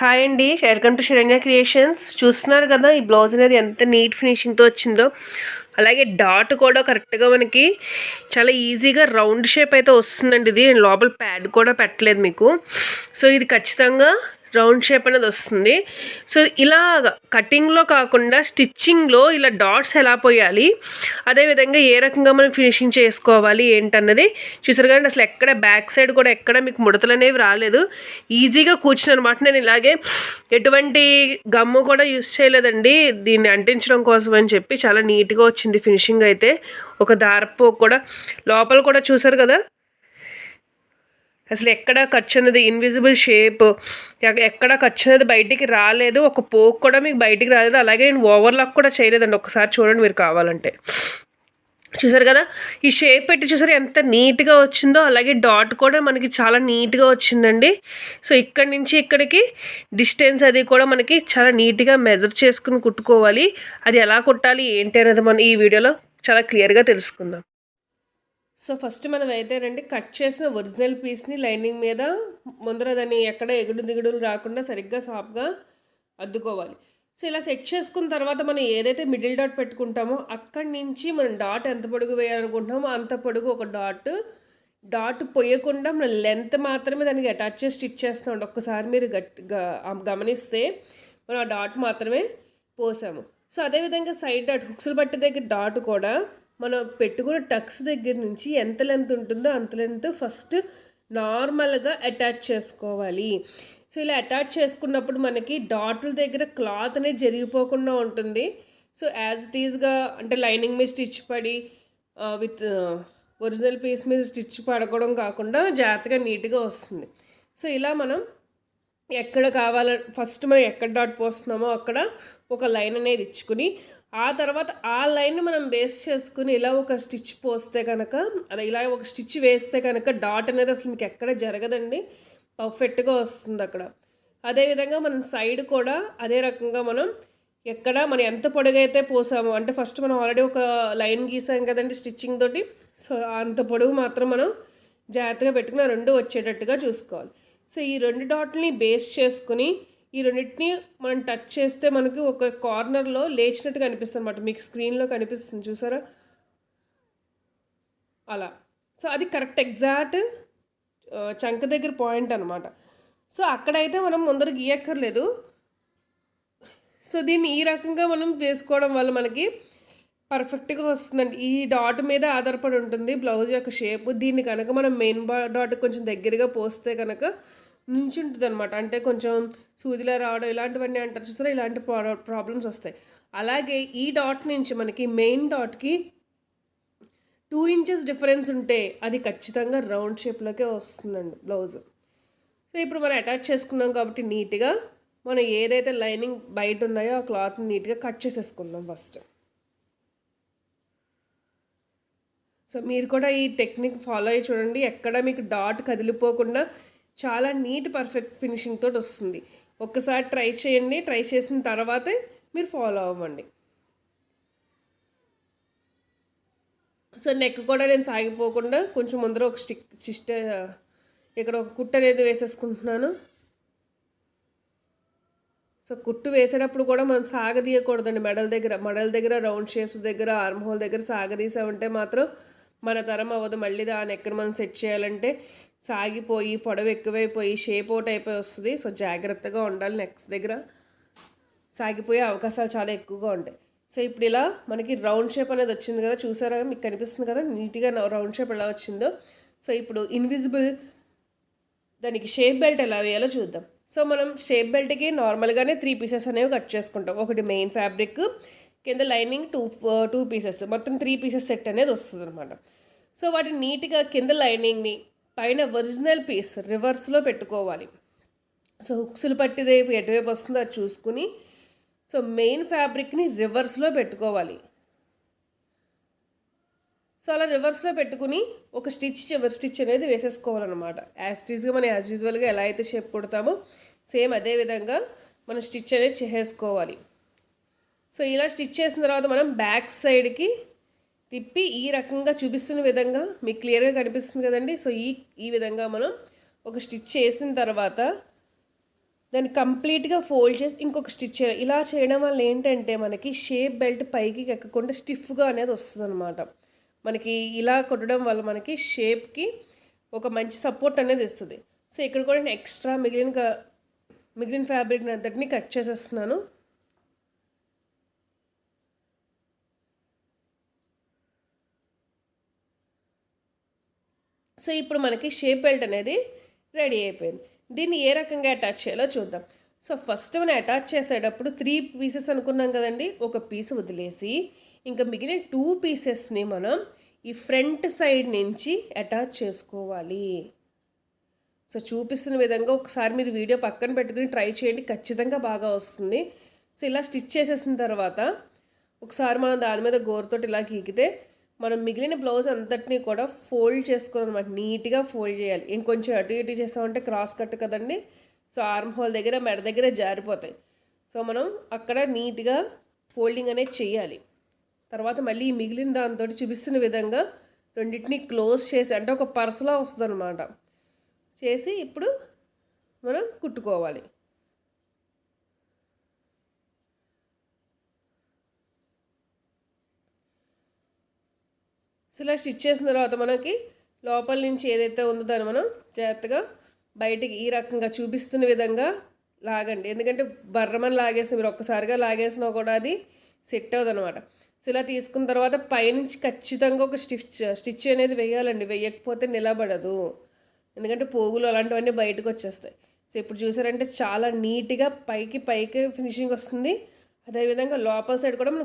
Hi అండి. Welcome to Saranya creations. చూస్తున్నారు కదా ఈ బ్లౌజ్ అనేది ఎంత నీట్ ఫినిషింగ్తో వచ్చిందో. అలాగే డాట్ కూడా కరెక్ట్గా మనకి చాలా ఈజీగా రౌండ్ షేప్ అయితే వస్తుందండి ఇది. నేను లోపల ప్యాడ్ కూడా పెట్టలేదు మీకు. సో ఇది ఖచ్చితంగా రౌండ్ షేప్ అనేది వస్తుంది. సో ఇలా కటింగ్లో కాకుండా స్టిచ్చింగ్లో ఇలా డాట్స్ ఎలా పోయాలి అదేవిధంగా ఏ రకంగా మనం ఫినిషింగ్ చేసుకోవాలి ఏంటన్నది చూసారు కానీ అసలు ఎక్కడ బ్యాక్ సైడ్ కూడా ఎక్కడ మీకు ముడతలు అనేవి రాలేదు. ఈజీగా కూర్చుని అనమాట. నేను ఇలాగే ఎటువంటి గమ్ము కూడా యూస్ చేయలేదండి. దీన్ని అంటించడం కోసం అని చెప్పి చాలా నీట్గా వచ్చింది ఫినిషింగ్ అయితే. ఒక దారపు కూడా లోపల కూడా చూసారు కదా? అసలు ఎక్కడ ఖర్చు అనేది ఇన్విజిబుల్ షేప్ ఎక్కడ ఖర్చు అనేది బయటికి రాలేదు. ఒక పోక్ కూడా మీకు బయటికి రాలేదు. అలాగే నేను ఓవర్లాక్ కూడా చేయలేదండి. ఒకసారి చూడండి మీరు కావాలంటే. చూసారు కదా? ఈ షేప్ పెట్టి చూసారు? ఎంత నీట్గా వచ్చిందో? అలాగే డాట్ కూడా మనకి చాలా నీట్గా వచ్చిందండి. సో ఇక్కడి నుంచి ఇక్కడికి డిస్టెన్స్ అది కూడా మనకి చాలా నీట్గా మెజర్ చేసుకుని కుట్టుకోవాలి. అది ఎలా కుట్టాలి? ఏంటి అనేది మనం ఈ వీడియోలో చాలా క్లియర్గా తెలుసుకుందాం. సో ఫస్ట్ మనం అయితే రండి కట్ చేసిన ఒరిజినల్ పీస్ని లైనింగ్ మీద ముందర దాన్ని ఎక్కడ ఎగుడు దిగుడులు రాకుండా సరిగ్గా సాఫ్గా అద్దుకోవాలి. సో ఇలా సెట్ చేసుకున్న తర్వాత మనం ఏదైతే మిడిల్ డాట్ పెట్టుకుంటామో అక్కడి నుంచి మనం డాట్ ఎంత పొడుగు వేయాలనుకుంటున్నామో అంత పొడుగు ఒక డాట్. డాట్ పోయకుండా మనం లెంత్ మాత్రమే దానికి అటాచ్ చేసి స్టిచ్ చేస్తాం ఒక్కసారి మీరు గట్టిగా గమనిస్తే మనం ఆ డాట్ మాత్రమే పోసాము. సో అదేవిధంగా సైడ్ డాట్ హుక్స్లు పట్టే దగ్గర డాట్ కూడా మనం పెట్టుకున్న టక్స్ దగ్గర నుంచి ఎంత లెంత్ ఉంటుందో అంత లెంత్ ఫస్ట్ నార్మల్గా అటాచ్ చేసుకోవాలి. సో ఇలా అటాచ్ చేసుకున్నప్పుడు మనకి డాట్ల దగ్గర క్లాత్ అనేది జరిగిపోకుండా ఉంటుంది. సో యాజ్ ఇట్ ఈజ్గా అంటే లైనింగ్ మీద స్టిచ్ పడి విత్ ఒరిజినల్ పీస్ మీద స్టిచ్ పడకడం కాకుండా జాగ్రత్తగా నీట్గా వస్తుంది. సో ఇలా మనం ఎక్కడ కావాల ఫస్ట్ మనం ఎక్కడ డాట్ పోస్తున్నామో అక్కడ ఒక లైన్ అనేది ఇచ్చుకుని ఆ తర్వాత ఆ లైన్ మనం బేస్ చేసుకుని ఇలా ఒక స్టిచ్ పోస్తే కనుక అదే ఇలా ఒక స్టిచ్ వేస్తే కనుక డాట్ అనేది అసలు మీకు ఎక్కడ జరగదండి. పర్ఫెక్ట్గా వస్తుంది అక్కడ. అదేవిధంగా మనం సైడ్ కూడా అదే రకంగా మనం ఎక్కడ మనం ఎంత పొడుగైతే పోసామో అంటే ఫస్ట్ మనం ఆల్రెడీ ఒక లైన్ గీసాం కదండి స్టిచ్చింగ్ తోటి సో అంత పొడుగు మాత్రం మనం జాగ్రత్తగా పెట్టుకుని రెండు వచ్చేటట్టుగా చూసుకోవాలి. సో ఈ రెండు డాట్ని బేస్ చేసుకుని ఈ రెండింటిని మనం టచ్ చేస్తే మనకి ఒక కార్నర్లో లేచినట్టు కనిపిస్తుంది అనమాట మీకు స్క్రీన్లో కనిపిస్తుంది చూసారా? అలా. సో అది కరెక్ట్ ఎగ్జాక్ట్ చంక దగ్గర పాయింట్ అనమాట సో అక్కడైతే మనం ముందర గీయక్కర్లేదు. సో దీన్ని ఈ రకంగా మనం వేసుకోవడం వల్ల మనకి పర్ఫెక్ట్గా వస్తుందండి. ఈ డాట్ మీద ఆధారపడి ఉంటుంది బ్లౌజ్ యొక్క షేప్ దీన్ని కనుక మనం మెయిన్ డాట్ కొంచెం దగ్గరగా పోస్తే కనుక ఉంటుంది అనమాట అంటే కొంచెం సూదిలా రావడం ఇలాంటివన్నీ అంటారు చూసారా? ఇలాంటి ప్రాబ్లమ్స్ వస్తాయి. అలాగే ఈ డాట్ నుంచి మనకి మెయిన్ డాట్కి టూ ఇంచెస్ డిఫరెన్స్ ఉంటే అది ఖచ్చితంగా రౌండ్ షేప్లోకే వస్తుందండి బ్లౌజ్ సో ఇప్పుడు మనం అటాచ్ చేసుకున్నాం కాబట్టి నీట్గా మనం ఏదైతే లైనింగ్ బయట ఉన్నాయో ఆ క్లాత్ని నీట్గా కట్ చేసేసుకుందాం ఫస్ట్ సో మీరు కూడా ఈ టెక్నిక్ ఫాలో అయ్యి చూడండి. ఎక్కడ మీకు డాట్ కదిలిపోకుండా చాలా నీట్ పర్ఫెక్ట్ ఫినిషింగ్ తోటి వస్తుంది. ఒక్కసారి ట్రై చేయండి. ట్రై చేసిన తర్వాతే మీరు ఫాలో అవ్వండి. సో నెక్ కూడా నేను సాగిపోకుండా కొంచెం ముందర ఒక స్టిక్ సిస్ట ఇక్కడ ఒక కుట్టు అనేది వేసేసుకుంటున్నాను. సో కుట్టు వేసేటప్పుడు కూడా మనం సాగదీయకూడదండి. మెడల దగ్గర మెడల దగ్గర రౌండ్ షేప్స్ దగ్గర ఆర్మ్ హోల్ దగ్గర సాగదీసామంటే మాత్రం మన తరం అవ్వదు. మళ్ళీ దాని ఎక్కడ మనం సెట్ చేయాలంటే సాగిపోయి పొడవు ఎక్కువైపోయి షేప్ అవుట్ అయిపోయి వస్తుంది. సో జాగ్రత్తగా ఉండాలి నెక్స్ట్ దగ్గర. సాగిపోయే అవకాశాలు చాలా ఎక్కువగా ఉంటాయి. సో ఇప్పుడు ఇలా మనకి రౌండ్ షేప్ అనేది వచ్చింది కదా. చూసారా? మీకు కనిపిస్తుంది కదా? నీట్గా రౌండ్ షేప్ ఎలా వచ్చిందో. సో ఇప్పుడు ఇన్విజిబుల్ దానికి షేప్ బెల్ట్ ఎలా వేయాలో చూద్దాం. సో మనం షేప్ బెల్ట్కి నార్మల్గానే త్రీ పీసెస్ అనేవి కట్ చేసుకుంటాం. ఒకటి మెయిన్ ఫ్యాబ్రిక్ కింద లైనింగ్ టూ టూ పీసెస్ మొత్తం త్రీ పీసెస్ సెట్ అనేది వస్తుంది అనమాట సో వాటిని నీట్గా కింద లైనింగ్ని పైన ఒరిజినల్ పీస్ రివర్స్లో పెట్టుకోవాలి. సో హుక్స్లు పట్టిదే ఎటువైపు వస్తుందో అది చూసుకుని సో మెయిన్ ఫ్యాబ్రిక్ని రివర్స్లో పెట్టుకోవాలి. సో అలా రివర్స్లో పెట్టుకుని ఒక స్టిచ్ చివరి స్టిచ్ అనేది వేసేసుకోవాలన్నమాట. యాజ్ టీజ్గా మనం యాజ్ యూజువల్గా ఎలా అయితే షేప్ కుడతామో సేమ్ అదే విధంగా మనం స్టిచ్ అనేది చేసేసుకోవాలి. సో ఇలా స్టిచ్ చేసిన తర్వాత మనం బ్యాక్ సైడ్కి తిప్పి ఈ రకంగా చూపిస్తున్న విధంగా మీకు క్లియర్గా కనిపిస్తుంది కదండి. సో ఈ ఈ విధంగా మనం ఒక స్టిచ్ చేసిన తర్వాత దాన్ని కంప్లీట్గా ఫోల్డ్ చేసి ఇంకొక స్టిచ్ చేయాలి. ఇలా చేయడం వల్ల ఏంటంటే మనకి షేప్ బెల్ట్ పైకి ఎక్కకుండా స్టిఫ్గా అనేది వస్తుంది అనమాట మనకి ఇలా కొట్టడం వల్ల మనకి షేప్కి ఒక మంచి సపోర్ట్ అనేది ఇస్తుంది. సో ఇక్కడ కూడా నేను ఎక్స్ట్రా మిగిలిన మిగిలిన ఫ్యాబ్రిక్ అంతటిని కట్ చేసేస్తున్నాను. సో ఇప్పుడు మనకి షేప్ బెల్ట్ అనేది రెడీ అయిపోయింది. దీన్ని ఏ రకంగా అటాచ్ చేయాలో చూద్దాం. సో ఫస్ట్ మనం అటాచ్ చేసేటప్పుడు త్రీ పీసెస్ అనుకున్నాం కదండి. ఒక పీస్ వదిలేసి ఇంకా మిగిలిన టూ పీసెస్ని మనం ఈ ఫ్రంట్ సైడ్ నుంచి అటాచ్ చేసుకోవాలి. సో చూపిస్తున్న విధంగా ఒకసారి మీరు వీడియో పక్కన పెట్టుకుని ట్రై చేయండి. ఖచ్చితంగా బాగా వస్తుంది. సో ఇలా స్టిచ్ చేసేసిన తర్వాత ఒకసారి మనం దాని మీద గోరుతోటి ఇలా గీకితే మనం మిగిలిన బ్లౌజ్ అంతటినీ కూడా ఫోల్డ్ చేసుకోవాలి అనమాట. నీట్గా ఫోల్డ్ చేయాలి. ఇంకొంచెం అటు ఇటు చేసామంటే క్రాస్ కట్ కదండి. సో ఆర్మ్ హోల్ దగ్గర మెడ దగ్గర జారిపోతాయి. సో మనం అక్కడ నీట్గా ఫోల్డింగ్ అనేది చేయాలి. తర్వాత మళ్ళీ మిగిలిన దాంతో చూపిస్తున్న విధంగా రెండింటిని క్లోజ్ చేసి అంటే ఒక పర్సలా వస్తుంది అనమాట చేసి ఇప్పుడు మనం కుట్టుకోవాలి. సో ఇలా స్టిచ్ చేసిన తర్వాత మనకి లోపల నుంచి ఏదైతే ఉందో దాన్ని మనం జాగ్రత్తగా బయటికి ఈ రకంగా చూపిస్తున్న విధంగా లాగండి. ఎందుకంటే బర్రమని లాగేసిన మీరు ఒక్కసారిగా లాగేసినా కూడా అది సెట్ అవ్వదు అనమాట సో ఇలా తీసుకున్న తర్వాత పైనుంచి ఖచ్చితంగా ఒక స్టిచ్ స్టిచ్ అనేది వేయాలండి. వేయకపోతే నిలబడదు. ఎందుకంటే పోగులు అలాంటివన్నీ బయటకు వచ్చేస్తాయి. సో ఇప్పుడు చూసారంటే చాలా నీట్గా పైకి పైకి ఫినిషింగ్ వస్తుంది. అదేవిధంగా లోపల సైడ్ కూడా మనం